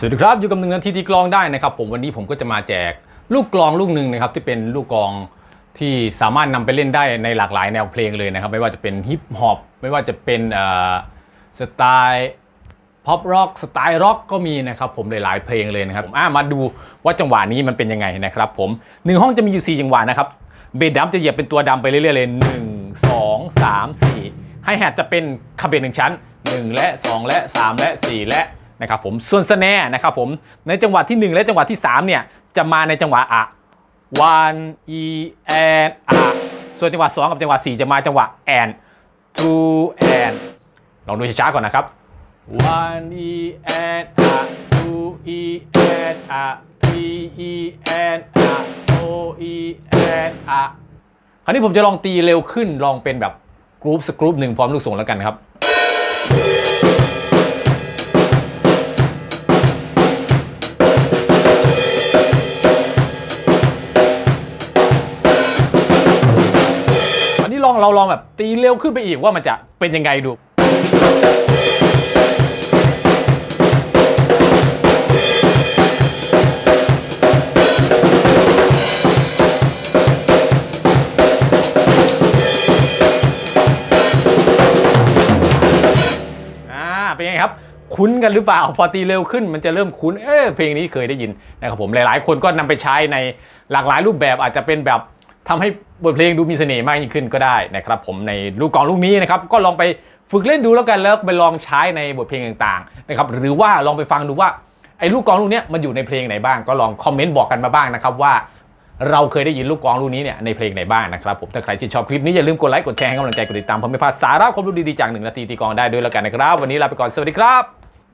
สวัสดีครับ อยู่กับหนึ่งนาทีที่กลองได้นะครับ ผมวันนี้ผมก็จะมาแจกลูกกลองลูกหนึ่งนะครับที่เป็นลูกกลองที่สามารถนำไปเล่นได้ในหลากหลายแนวเพลงเลยนะครับ ไม่ว่าจะเป็นฮิปฮอปไม่ว่าจะเป็นเอ่อสไตล์พ็อปร็อกสไตล์ร็อกก็มีนะครับผมหลายๆเพลงเลยนะครับผมอะมาดูว่าจังหวะนี้มันเป็นยังไงนะครับผมหนึ่งห้องจะมีอยู่4จังหวะนะครับเบสดัมจะเหยียบเป็นตัวดำไปเรื่อยๆเลย1 2 3 4ให้แฮทจะเป็นคาเบนหนึ่งชั้น 1 และ 2 และ 3 และ 4 และ นะครับผมส่วนสแนร์นะครับผมในจังหวะที่ 1 และจังหวะที่ 3 เนี่ยจะมาในจังหวะอะ one e and อะส่วนจังหวะ 2 กับจังหวะ 4 จะมาจังหวะ and two and ลองดูช้าๆก่อนนะครับ one e and อะ two e and อะ three e and อะ four e and อะคราวนี้ผมจะลองตีเร็วขึ้นลองเป็นแบบกรุ๊ปสกรุ๊ปหนึ่งพร้อมลูกส่งแล้วกันครับ เราลองแบบตีเร็วขึ้นไปอีกว่ามันจะเป็นยังไงดู อ่า เป็นไงครับ คุ้นกันหรือเปล่า พอตีเร็วขึ้นมันจะเริ่มคุ้น เออเพลงนี้เคยได้ยินนะครับผม หลายๆ คนก็นำไปใช้ในหลากหลายรูปแบบอาจจะเป็นแบบ ทำให้บทเพลงดูมีเสน่ห์มากยิ่งขึ้นก็ได้นะครับผมในลูกกองลูกนี้นะครับก็ลองไปฝึกเล่นดูแล้วกันแล้วไปลองใช้ในบทเพลงต่างๆนะครับหรือว่าลองไปฟังดูว่าไอ้ลูกกองลูกเนี้ยมันอยู่ในเพลงไหนบ้าง ก็ลองคอมเมนต์บอกกันมาบ้างนะครับว่าเราเคยได้ยินลูกกองลูกนี้เนี่ยในเพลงไหนบ้างนะครับผมถ้าใครที่นชอบคลิปนี้อย่าลืมกดไลค์กดแชร์ให้กำลังใจกดติดตามเพื่อไม่พลาดสาระความรู้ดีๆจากหนึ่งนาทีตีกองได้ด้วยแล้วกันนะครับ วันนี้ลาไปก่อนสวัสดีครับ